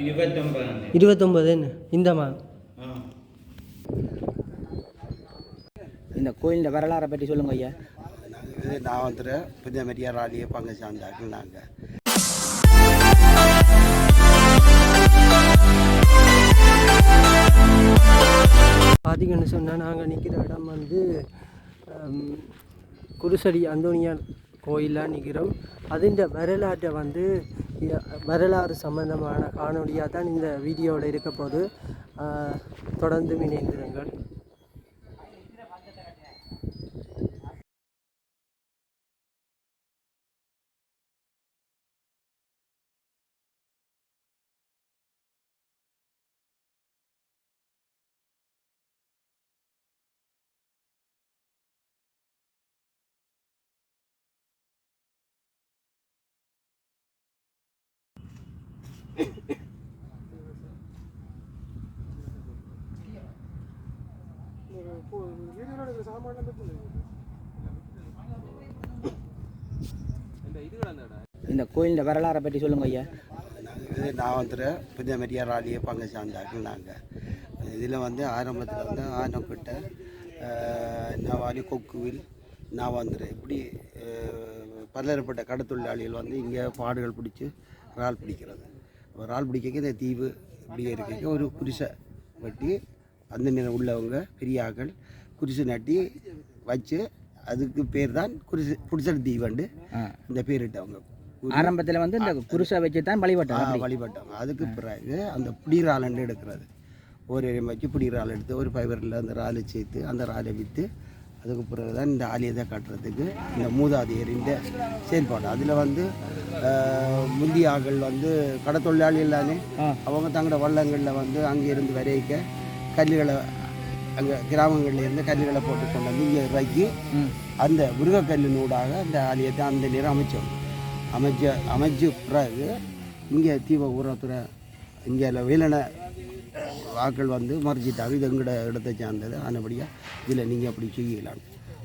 இருபத்தொன்பதாம் தேதி இருபத்தொம்பது என்ன இந்த கோயிலின் வரலாறை பற்றி சொல்லுங்க ஐயா. இது நான் வந்துட்டு புதிய மெரியா ராலியை பங்கு சார்ந்தார்கள் நாங்கள். பார்த்தீங்கன்னு சொன்னால் நாங்கள் நிற்கிற இடம் வந்து குருசடி அந்தோனியார் கோயிலாக நிற்கிறோம் அதிൻ്റെ வரலாற்றை வந்து வரலாறு சம்பந்தமான காணொலியாக தான் இந்த வீடியோவில் இருக்க போது தொடர்ந்து இணைந்திருங்கள். இந்த கோயிலின் வரலாறை பற்றி சொல்லுங்க ஐயா. இது நான் வந்துட்டு புதிய மெரியா ராலியை பங்கு சார்ந்தார்கள் நாங்கள். இதில் வந்து ஆரம்பத்தில் வந்து ஆனக்கிட்ட நவாலி கொக்குவில் நான் வந்துடுறேன் இப்படி அஹ், கடத்தொழிலாளிகள் வந்து இங்கே பாடுகள் பிடிச்சி இறால் பிடிக்கிறது. இறால் பிடிக்க இந்த தீவு இப்படியே இருக்க ஒரு குரிசை வெட்டி அந்த நிறம் உள்ளவங்க பெரியாக்கள் குரிசு நட்டி வச்சு அதுக்கு பேர் தான் குரிசு குடிசல் தீவண்டு. இந்த பேரிட்டவங்க ஆரம்பத்தில் வந்து இந்த குருசை வச்சு தான் வழிபட்டாங்க வழிபட்டாங்க. அதுக்கு பிறகு அந்த புடிராலண்டு எடுக்கிறது. ஒரு வச்சு புடிரால் எடுத்து ஒரு ஃபைபரில் அந்த ராலை சேர்த்து அந்த ராலை விற்று அதுக்கு பிறகு தான் இந்த ஆலயத்தை கட்டுறதுக்கு இந்த மூதாதையரின் செயல்பாடு. அதில் வந்து ஆஹ், முந்திய ஆக்கள் வந்து கடத்தொழிலாளிகள் தானே அவங்க தங்களோட வள்ளங்களில் வந்து அங்கே இருந்து வரைக்க கல்லுகளை அங்கே கிராமங்கள்ல இருந்து கல்லுகளை போட்டு கொண்டு வந்து இங்கே இறக்கி அந்த முருகக்கல்லினூடாக அந்த ஆலயத்தை அந்த நேரம் அமைச்சோம் அமைச்ச அமைச்ச பிறகு இங்கே தீப ஊரத்துறை இங்கே வேலனை வாக்கள் வந்து மறைச்சிட்டாங்க இது எங்களோட இடத்தை சார்ந்தது. ஆனபடியாக இதில் நீங்கள் அப்படி செய்யலாம்.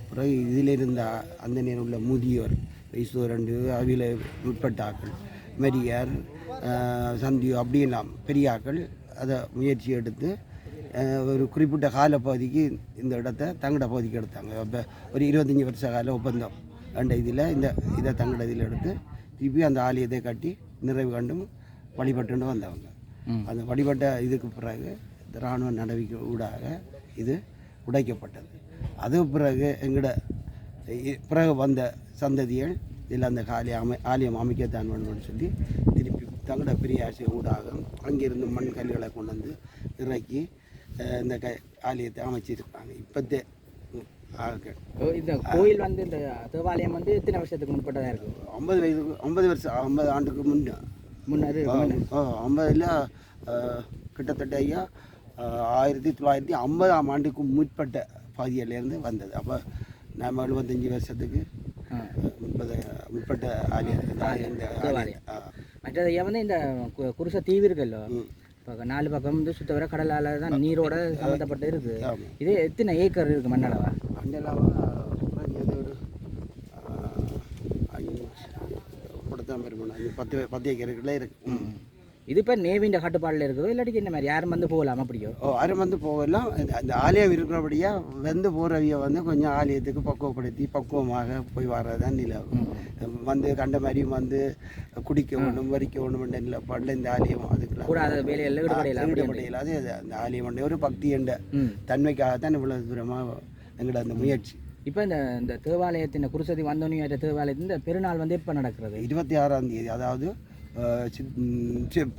பிறகு இதில் இருந்த அந்த நேரம் உள்ள முதியோர் வயசு ரெண்டு அவியில் உட்பட்ட ஆக்கள் மெரியார் சந்தியோ அப்படியெல்லாம் பெரிய ஆக்கள் அதை முயற்சி எடுத்து ஒரு குறிப்பிட்ட காலப்பகுதிக்கு இந்த இடத்த தங்கட பகுதிக்கு எடுத்தாங்க. இப்போ ஒரு இருபத்தஞ்சி வருஷ கால ஒப்பந்தம் அந்த இதில் இந்த இதை தங்கட இதில் எடுத்து திருப்பி அந்த ஆலயத்தை கட்டி நிறைவு கண்டும் வழிபட்டுன்னு வந்தவங்க. அந்த வழிபட்ட இதுக்கு பிறகு இராணுவ நடவடிக்கை ஊடாக இது உடைக்கப்பட்டது. அது பிறகு எங்களோட இ- பிறகு வந்த சந்ததிகள் இதில் அந்த காலி அமை ஆலயம் அமைக்கத்தான் வேணும்னு சொல்லி திருப்பி தங்களோட பெரிய ஆசை ஊடாக அங்கிருந்து மண் கல்லுகளை கொண்டு வந்து இறக்கி இந்த க ஆலயத்தை அமைச்சிருக்காங்க. இப்போத்தே இந்த கோயில் வந்து இந்த தேவாலயம் வந்து எத்தனை வருஷத்துக்கு முற்பட்டதாக இருக்கு? ஐம்பது வயதுக்கு ஐம்பது வருஷம் ஐம்பது ஆண்டுக்கு முன்னே. முன்னாடி ஐம்பதில் கிட்டத்தட்ட ஐயா ஆயிரத்தி தொள்ளாயிரத்தி ஐம்பதாம் ஆண்டுக்கு முற்பட்ட பகுதியிலேருந்து வந்தது. அப்போ நம்ம எழுபத்தஞ்சி வருஷத்துக்கு முப்பது முற்பட்ட. மற்றது ஐயா வந்து இந்த குருசை தீவு இருக்குல்ல. இப்போ நாலு பக்கம் வந்து சுத்த வர கடலால் தான் நீரோட சம்மந்தப்பட்டு இருக்கு ஆமாம் இது எத்தனை ஏக்கர் இருக்கு மண்ணளவா? மண்டலாவா குறைஞ்சது ஒரு பெருமன் பத்து பத்து ஏக்கருக்குள்ளே இருக்கு. ம். இது இப்போ நேவின்ற கட்டுப்பாடில் இருக்குதோ இல்லாட்டி இந்த மாதிரி? யாரும் வந்து போகலாம் அப்படியோ? ஓ அரும் வந்து போகலாம் அந்த- அந்த ஆலயம் இருக்கிறபடியா வந்து போகிறவிய வந்து கொஞ்சம் ஆலயத்துக்கு பக்குவப்படுத்தி பக்குவமாக போய் வர்றதுதான் நிலவு வந்து கண்ட மாதிரியும் வந்து குடிக்க வேணும் வரிக்க வேணும் நிலப்பாடில் இந்த ஆலயம் அதுக்கெல்லாம் ஈடுபடையில அது அந்த ஆலயம் ஒரு பக்தி என்ற தன்மைக்காகத்தான் இவ்வளவு தூரமாக எங்களோட அந்த முயற்சி. இப்போ இந்த இந்த தேவாலயத்தின் குருசதி வந்தோனியாற்ற தேவாலயத்தின் இந்த பெருநாள் வந்து எப்போ நடக்கிறது? இருபத்தி ஆறாம் தேதி அதாவது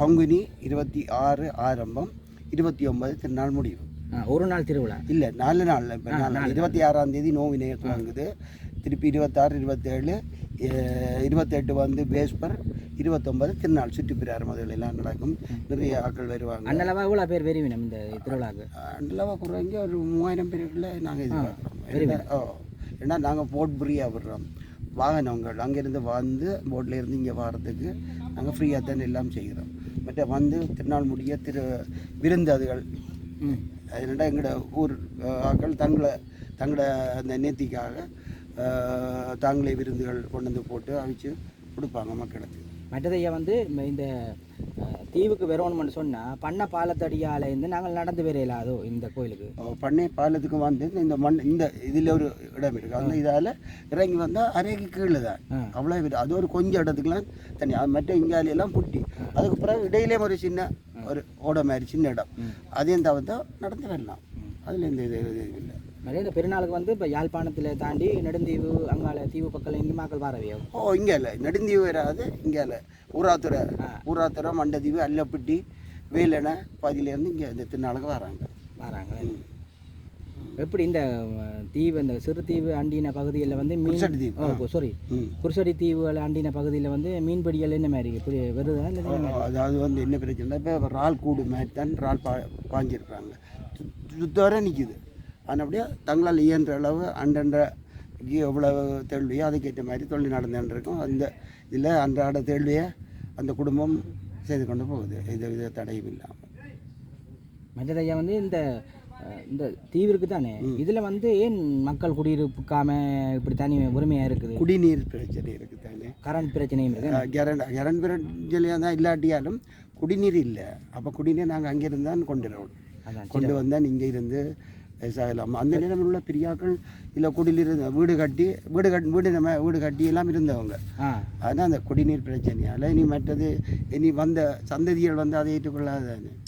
பங்குனி இருபத்தி ஆறு ஆரம்பம் இருபத்தி ஒன்பது திருநாள் முடிவு. ஒரு நாள் திருவிழா. இல்லை நாலு நாள். இப்போ இருபத்தி ஆறாம் தேதி நோவினை துவங்குது திருப்பி இருபத்தாறு இருபத்தேழு இருபத்தெட்டு வந்து பேஸ்பர் இருபத்தொன்பது திருநாள் சுற்றுப்பிரார் முதல் எல்லாம் நடக்கும். நிறைய ஆட்கள் வருவாங்க. அண்ணளவா எவ்வளோ பேர் வெறிவினம் இந்த திருவிழாக்கு அண்டலவா குறைஞ்ச ஒரு மூவாயிரம் பேருக்குள்ள நாங்கள் எதிர்பார்க்குறோம் ஓ ஏன்னா நாங்கள் போட் ஃப்ரீயாக விடுறோம். வாகனங்கள் அங்கேருந்து வந்து போட்டில் இருந்து இங்கே வர்றதுக்கு நாங்கள் ஃப்ரீயாக தான் எல்லாம் செய்கிறோம். மற்ற வந்து திருநாள் முடிய திரு விருந்தாதிகள் அதனால எங்களோட ஊர் அஹ், ஆட்கள் தங்களை தங்களோட அந்த நேர்த்திக்காக அஹ், தாங்களே விருந்துகள் கொண்டு வந்து போட்டு அவிச்சு கொடுப்பாங்க மக்களுக்கு. மற்றதைய வந்து இந்த- தீவுக்கு வரணும்னு சொன்னால் பண்ண பாலத்தடியால இருந்து நாங்கள் நடந்து வர இயலாதோ இந்த கோயிலுக்கு. பண்ணை பாலத்துக்கு வந்து இந்த மண் இந்த இதில் ஒரு இடம் இருக்குது அந்த இதால் இறங்கி வந்தால் அரைக்கு கீழே தான். அவ்வளோ அது ஒரு கொஞ்சம் இடத்துக்குலாம் தண்ணி அது மற்ற இங்காலியெல்லாம் புட்டி. அதுக்கு பிறகு இடையிலே ஒரு சின்ன ஒரு ஓட மாதிரி சின்ன இடம். அதையும் தவிர்த்தா நடந்து வரலாம். அதில் எந்த இது இது இல்லை. நிறைய இந்த பெருநாளுக்கு வந்து இப்போ யாழ்ப்பாணத்தில் தாண்டி நெடுந்தீவு அங்கால தீவு பக்கம் இருந்து மக்கள் வரவையோ ஓ இங்கே இல்லை. நெடுந்தீவு வராது இங்கே இல்லை. ஊராத்துறை ஊராத்துறை மண்டதீவு அல்லப்பட்டி வேலனை பாதியிலேருந்து இங்கே இந்த திருநாளுக்கு வராங்க. வராங்க. எப்படி இந்த தீவு இந்த சிறு தீவு அண்டின பகுதியில் வந்து மீன் குருசடி தீவு, சாரி குருசடி தீவுகள் அண்டின பகுதியில் வந்து மீன்பிடிகள் என்ன மாதிரி இப்படி வருதா இல்லை மாதிரி? அதாவது வந்து என்ன பிரச்சனை இப்போ இறால் கூடு மாதிரி தான் இறால் பா பாஞ்சிருக்கிறாங்க. சுத்தவரை நிற்கிது அப்படியே தங்களால் இயன்ற அளவு அண்டண்ட எவ்வளவு தேள்வியோ அதுக்கேற்ற மாதிரி தொழில் நடந்துட்டு இருக்கும். அந்த இதில் அன்றாட தேள்வியை அந்த குடும்பம் செய்து கொண்டு போகுது. எந்த வித தடையும் இல்லாமல். மற்றதையா வந்து இந்த இந்த தீவு இருக்குது தானே இதில் வந்து ஏன் மக்கள் குடியிருப்புக்காம இப்படி தனி உரிமையாக இருக்குது? குடிநீர் பிரச்சனை இருக்குது தானே? கரண்ட் பிரச்சனையும் இருக்குது கரண்ட் கரண்ட் பிரச்சனையாக தான் இல்லாட்டியாலும் குடிநீர் இல்லை. அப்போ குடிநீர் நாங்கள் அங்கேருந்து தான் கொண்டு கொண்டு வந்தால் இங்கே இருந்து விவசாயம் அந்த நேரம் உள்ள பெரியாக்கள் இல்லை குடியில் இருந்த வீடு கட்டி வீடு கட் வீடு நம்ம வீடு கட்டி எல்லாம் இருந்தவங்க. ஆனால் அந்த குடிநீர் பிரச்சனையால் இனி மற்றது இனி வந்த சந்ததிகள் வந்து அதை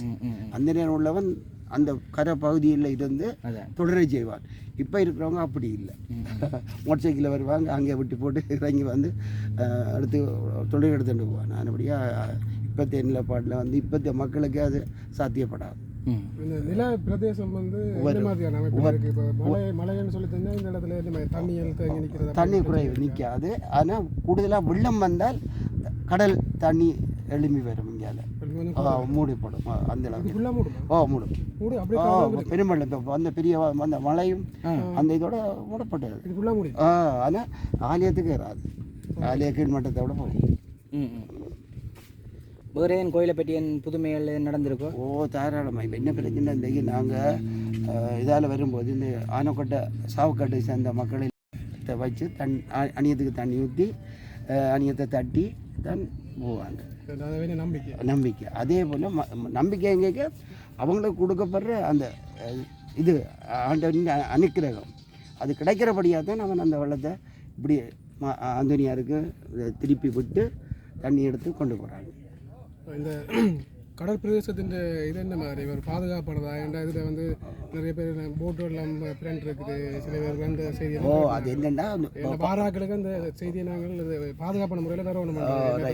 ம். அந்த நேரம் உள்ளவன் அந்த கரை பகுதியில் இருந்து தொடரை செய்வான். இப்போ இருக்கிறவங்க அப்படி இல்லை. மோட்டர் சைக்கிளில் வருவாங்க அங்கே விட்டு போட்டு இறங்கி வந்து அடுத்து தொழில் எடுத்துட்டு போவான். நல்லபடியாக இப்போத்தைய நிலப்பாட்டில் வந்து இப்போத்தைய மக்களுக்கு அது சாத்தியப்படாது. இந்த நில பிரதேசம் வந்து என்ன மாதிரியான அமைப்பு இருக்கு? இப்போ மழை மழைன்னு சொல்லி தந்தா இந்த இடத்துல என்ன மாதிரி தண்ணிகள் தேங்கி நிற்கிறது தண்ணி குறைவு நிற்காது ஆனால் கூடுதலாக வெள்ளம் வந்தால் கடல் தண்ணி எழும்பி வரும் இங்கால ஆ, மூடிப்படும். ஆ, அந்த அளவுக்கு. ஃபுல்லாக மூடுமா? ஓ மூடும். இப்போ அந்த பெரிய அந்த மழையும் அந்த இதோட மூடப்பட்டது. ஆ ஆனால் ஆலயத்துக்கு வராது ஆலய கீழ்மட்டத்தை விட போகும். ம் ம். வேறு ஏன் கோயிலை பற்றி என் புதுமைகள் நடந்திருக்கோ? ஓ தாராளமாக இப்போ என்ன பிரச்சனை? இந்த நாங்கள் இதால் வரும்போது இந்த ஆனக்கொட்டை சாவுக்கட்டை சேர்ந்த மக்களை வச்சு தண் அணியத்துக்கு தண்ணி ஊற்றி அணியத்தை தட்டி தான் போவாங்க. நம்பிக்கை. நம்பிக்கை அதே போல் நம்பிக்கை எங்கேக்க? அவங்களுக்கு கொடுக்கப்படுற அந்த இது ஆண்டவனின் அனுக்கிரகம். அது கிடைக்கிறபடியாக தான் அவன் அந்த வெள்ளத்தை இப்படி ஆந்தோனியாருக்கு திருப்பி விட்டு தண்ணி எடுத்து கொண்டு போகிறாங்க இந்த கடல் பிரதேசத்தின் இது என்ன மாதிரி? ஒரு பாதுகாப்படுறதா ஏன்டா இதில் வந்து நிறைய பேர் போட்டு எல்லாம் இருக்குது. சில பேர் அந்த செய்தி ஓ அது என்னென்னா பாராக்களுக்கு அந்த செய்தியை நாங்கள் பாதுகாப்பான முறையில் தரணும் நாங்கள்.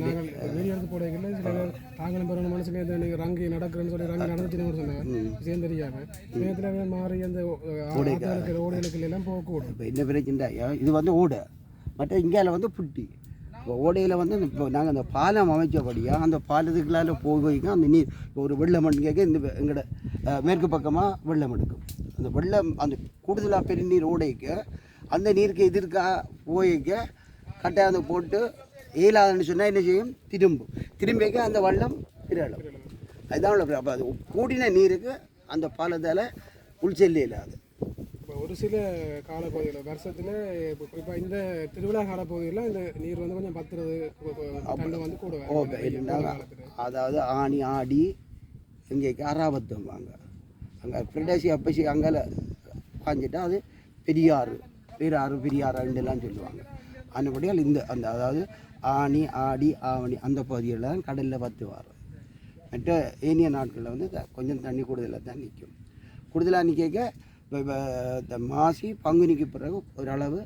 வீடியோ எடுத்து போடையில் சில பேர் தாங்களும் பெறணும் மனசுல நீங்கள் ரங்கி நடக்கிறேன்னு சொல்லி ரங்கி நடந்துச்சுன்னு சொன்னாங்க. விஷயம் தெரியாம நேரத்தில் மாறி அந்த ஆற்றுகளுக்கு ஓடைகளுக்கு எல்லாம் போகக்கூடும். இப்போ என்ன பிரச்சனை இது வந்து ஓடை. மற்ற இந்தியாவில் வந்து புட்டி. ஓடையில் வந்து இப்போ நாங்கள் அந்த பாலம் அமைச்சபடியாக அந்த பாலத்துக்குள்ளால் போய்க்கும் அந்த நீர் ஒரு வெள்ளம் கேட்க இந்த எங்களோட மேற்கு பக்கமாக வெள்ளம் எடுக்கும். அந்த வெள்ளம் அந்த கூடுதலாக பெருநீர் ஓடைக்கு அந்த நீருக்கு எதிர்க்கா போய்க்க கட்டாயத்தை போட்டு இயலாதுன்னு சொன்னால் என்ன செய்யும்? திரும்பும். திரும்பிக்க அந்த வெள்ளம் திரளும் அதுதான் உள்ள அப்போ அது கூடின நீருக்கு அந்த பாலத்தால் உள்செல்ல இல்லாது ஒரு சில காலப்பகுதியில் வருஷத்தில் இப்போ குறிப்பாக இந்த திருவிழா காலப்பகுதியில் இந்த நீர் வந்து கொஞ்சம் பத்துறது தண்டை வந்து கூட. ஓகே அதாவது ஆணி ஆடி இங்கே அராபத்தம்பாங்க அங்கே பிரதேசி அப்பசி அங்கே பாஞ்சிட்டா அது பெரியாறு பெரியாறு பெரியாறு ரெண்டுலாம் சொல்லுவாங்க. அந்தபடியால் இந்த அந்த அதாவது ஆணி ஆடி ஆவணி அந்த பகுதியில் தான் கடலில் பத்து வரும். மற்ற ஏனிய நாட்களில் வந்து கொஞ்சம் தண்ணி கூடுதலாக தான் நிற்கும் கூடுதலாக நிற்க இந்த மாசி பங்குனிக்கு பிறகு ஓரளவு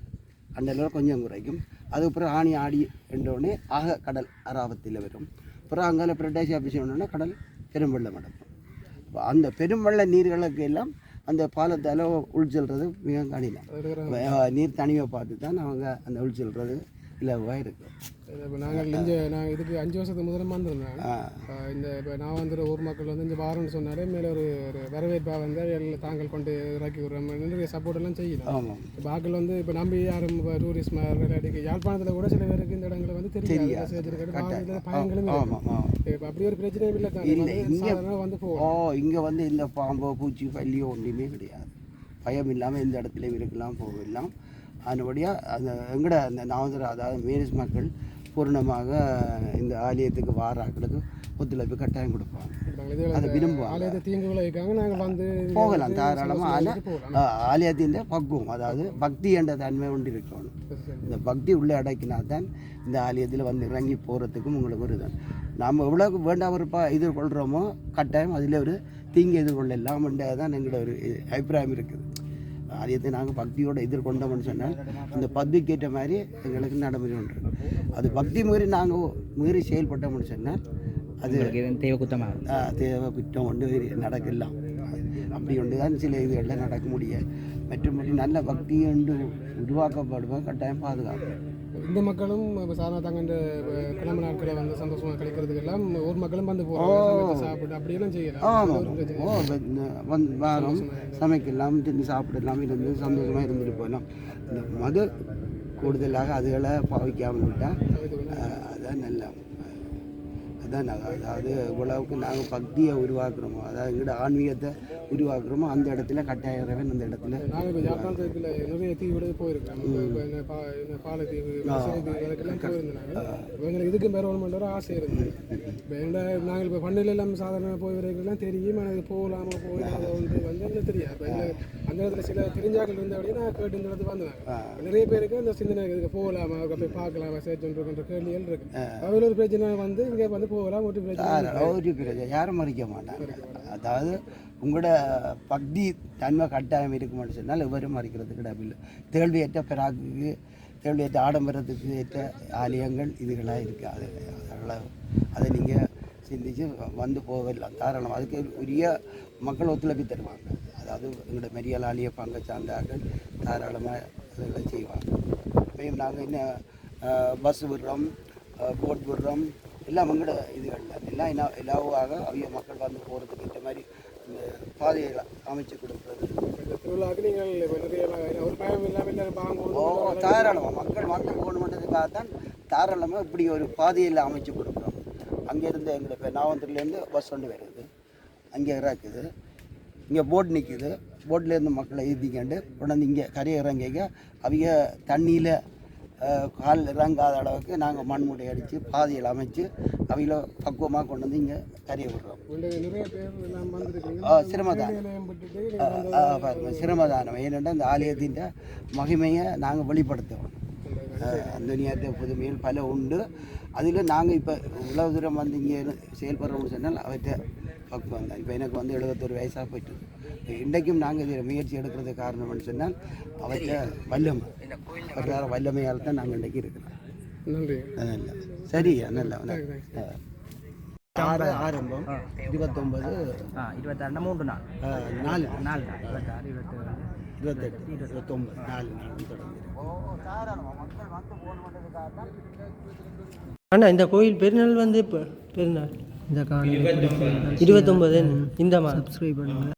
அந்த அளவு கொஞ்சம் குறைக்கும். அதுக்கப்புறம் ஆணி ஆடி என்றோடனே ஆக கடல் அராபத்தில் வரும். அப்புறம் அங்கால பிரதேச ஆஃபீஸ் கடல் பெரும்பள்ளம் நடக்கும் அப்போ அந்த பெரும்பள்ள நீர்களுக்கு எல்லாம் அந்த பாலத்தால் உள் செல்றது மிக கடினம். நீர் தனிவை பார்த்து தான் அவங்க அந்த உள் செல்றது. இலவாக இருக்கும் இப்போ நாங்கள் இங்கே நான் இதுக்கு அஞ்சு வருஷத்துக்கு முதல்ல வந்திருந்தேன் இந்த இப்போ நான் வந்துற ஊர் மக்கள் வந்து இந்த வாரம்னு சொன்னாலே மேலே ஒரு ஒரு வரவேற்பாக வந்து தாங்கள் கொண்டு இறக்கி விடுற மாதிரி நிறைய சப்போர்ட் எல்லாம் செய்யலாம் ஆமாம் இப்போ ஆக்கள் வந்து இப்போ நம்பி யாரும் இப்போ டூரிஸ்ட் மாதிரி யாழ்ப்பாணத்தில் கூட சில பேருக்கு இந்த இடங்களை வந்து தெரியாது. பயங்களும் இப்போ அப்படி ஒரு பிரச்சனையும் இல்லை இல்லை, இங்க- வந்து போகும் ஓ இங்கே வந்து இந்த பாம்போ பூச்சி பள்ளியோ ஒன்றுமே கிடையாது. பயம் இல்லாமல் எந்த இடத்துலையும் இருக்கலாம் போகலாம். அதுபடியாக அந்த எங்கட அந்த நாவந்தர அதாவது மேரிஸ் மக்கள் பூரணமாக இந்த ஆலயத்துக்கு வாராக்களுக்கு ஒத்துழைப்பு கட்டாயம் கொடுப்பாங்க. அதை விரும்புவாங்க. போகலாம் தாராளமாக ஆனால் ஆலயத்தின் பக்குவம் அதாவது பக்தி என்ற தன்மை ஒன்று இருக்கணும். இந்த பக்தி உள்ளே அடக்கினா தான் இந்த ஆலயத்தில் வந்து இறங்கி போகிறதுக்கும் உங்களுக்கு ஒரு இது. நாம் எவ்வளோக்கு வேண்டாம் விருப்பா எதிர்கொள்கிறோமோ கட்டாயம் அதில் ஒரு தீங்கு எதிர்கொள்ளலாம் தான் எங்களோட ஒரு அபிப்பிராயம் இருக்குது. ஆலயத்தை நாங்கள் பக்தியோடு எதிர்கொண்டோம்னு சொன்னால் அந்த பக்திக்கு ஏற்ற மாதிரி எங்களுக்கு நடைமுறை ஒன்று அது பக்தி மீறி நாங்கள் மீறி செயல்பட்டோம்னு சொன்னால் அது தேவை குத்தமாக தேவை குற்றம் ஒன்று நடக்கலாம் அப்படி ஒன்று தான் சில இதுகளில் நடக்க முடியாது. மற்றபடி நல்ல பக்தி ஒன்று உருவாக்கப்படுவோம் கட்டாயம் பாதுகாப்பு. இந்த மக்களும் இப்ப சாதாரண தாங்க இந்த அஹ், கிழமை நாட்களை வந்து சந்தோஷமா கழிக்கிறதுக்கு எல்லாம் ஊர் மக்களும் வந்து சாப்பிட்டு அப்படியெல்லாம் செய்யலாம். வாரம் சமைக்கலாம் தின்னு சாப்பிடலாம் இருந்து சந்தோஷமாக இருந்துட்டு போகலாம். இந்த மது கூடுதலாக அதுகளை பாவிக்காமல் விட்டால் அதான் நல்லா அதான் நல்ல அதாவது இவ்வளவுக்கு நாங்கள் பக்தியை உருவாக்குறோமோ அதாவது எங்களோட ஆன்மீகத்தை உருவாக்குறோமோ அந்த இடத்துல கட்டாய இறைவன் அந்த இடத்துல நாங்கள் நிறைய தீவு போயிருக்கோம். இப்போ இப்போ இந்த பா இந்த பாலத்தீவு சிறுதீவு அதுக்கெல்லாம் போயிருந்தாங்க. எங்களுக்கு இதுக்கு பெறணுமென்ற ஒரு ஆசை இருந்தது. இப்போ எங்களை நாங்கள் இப்போ பண்டிகை எல்லாம் சாதாரண போய் வரைக்கும் தெரியும். எனக்கு போகலாமா போயிடாத வந்து வந்து தெரியாது. இப்போ அந்த இடத்துல சில தெரிஞ்சாக்கள் இருந்தபடியே நான் கேட்டு இந்த இடத்துக்கு வந்தாங்க நிறைய பேருக்கு அந்த சிந்தனை இதுக்கு போகலாமா போய் பார்க்கலாமா சேர்த்து கேள்விகள் இருக்கு. அவையில் ஒரு பிரச்சனை வந்து இங்கே வந்து போகலாம் ஒரு பிரச்சனை ஒரு பிரச்சனை யாரும் மறிக்க மாட்டாங்க. அதாவது உங்களோட பக்தி தன்மை கட்டாயம் இருக்குமான்னு சொன்னால் எவரும் மறிக்கிறதுக்கு இல்லை தேள்வியற்ற பிராக்கு தேள்வியற்ற ஆடம்பரத்துக்கு ஏற்ற ஆலயங்கள் இதுகளாக இருக்குது அது அதெல்லாம் அதை நீங்கள் சிந்திச்சு வந்து போகலாம். தாராளம். அதுக்கு உரிய மக்கள் ஒத்துழைப்பு தருவாங்க. அதாவது எங்களோட மெரியால் ஆலய பங்கை சார்ந்தார்கள் தாராளமாக அதெல்லாம் செய்வாங்க. இப்பயும் நாங்கள் என்ன பஸ் விடுறோம் போட் விடுறோம் எல்லாம் எங்களோட இதுகள் தான். எல்லாம் என்ன இலவாக அவங்க மக்கள் வந்து போகிறதுக்கு ஏற்ற மாதிரி இந்த பாதைகளை அமைச்சு கொடுக்குறது இந்த ஓ தாராளமாக மக்கள் வந்து போகணுன்றதுக்காக தான் தாராளமாக இப்படி ஒரு பாதையில் அமைச்சு கொடுக்குறோம் அங்கேருந்து எங்களை இப்போ நாவந்தூர்லேருந்து பஸ் ஒன்று வருது. அங்கே இறக்குது. இங்கே போட் நிற்குது போட்லேருந்து மக்களை ஏற்றிக்கண்டு கொண்டாந்து இங்கே கரையை இறங்கிக்க அவங்க தண்ணியில் கால் இறங்காத அளவுக்கு நாங்கள் மண்முட்டை அடித்து பாதையில் அமைச்சு அவங்கள பக்குவமாக கொண்டு வந்து இங்கே கரையை விடுறோம் உங்களுக்கு நிறைய பேர் எல்லாம் வந்திருக்கீங்க ஆ, சிரமதான். நிலையம் விட்டுட்டு ஆ, ஆ, பாருங்க சிரமதானம். ஏனென்றால் இந்த ஆலயத்தின் மகிமையை நாங்கள் வெளிப்படுத்துவோம். அந்த நேரத்தை புதுமையில் பல உண்டு. அதில் நாங்கள் இப்போ இவ்வளவு தூரம் வந்து இங்கே செயல்படுறோம்னு சொன்னால் அவற்றை பக்குவம் தான் இப்போ எனக்கு வந்து எழுபத்தொரு வயசாக போயிட்டு இன்றைக்கும் நாங்கள் இதில் முயற்சி எடுக்கிறதுக்கு காரணம்னு சொன்னால் அவற்றை வல்லமை அவர்களால் வல்லமையால் தான் நாங்கள் இன்றைக்கி இருக்கிறோம். நன்றி. அதல்ல சரியா நல்லா. ஆறு ஆரம்பம் இருபத்தொம்பது ஆ இருபத்தாறு மூன்று நாள்? நாலு. நாலு நாள். இருபத்தாறு இருபத்தேழு இருபத்தெட்டு இருபத்தொம்பது. நாலு நாள் தொடங்குது. அண்ணா இந்த கோயில் பெருநாள் வந்து இப்போ பெருநாள். இந்த காலம் இருபத்தொம்பது. இந்த சப்ஸ்கிரைப் பண்ணுங்கள்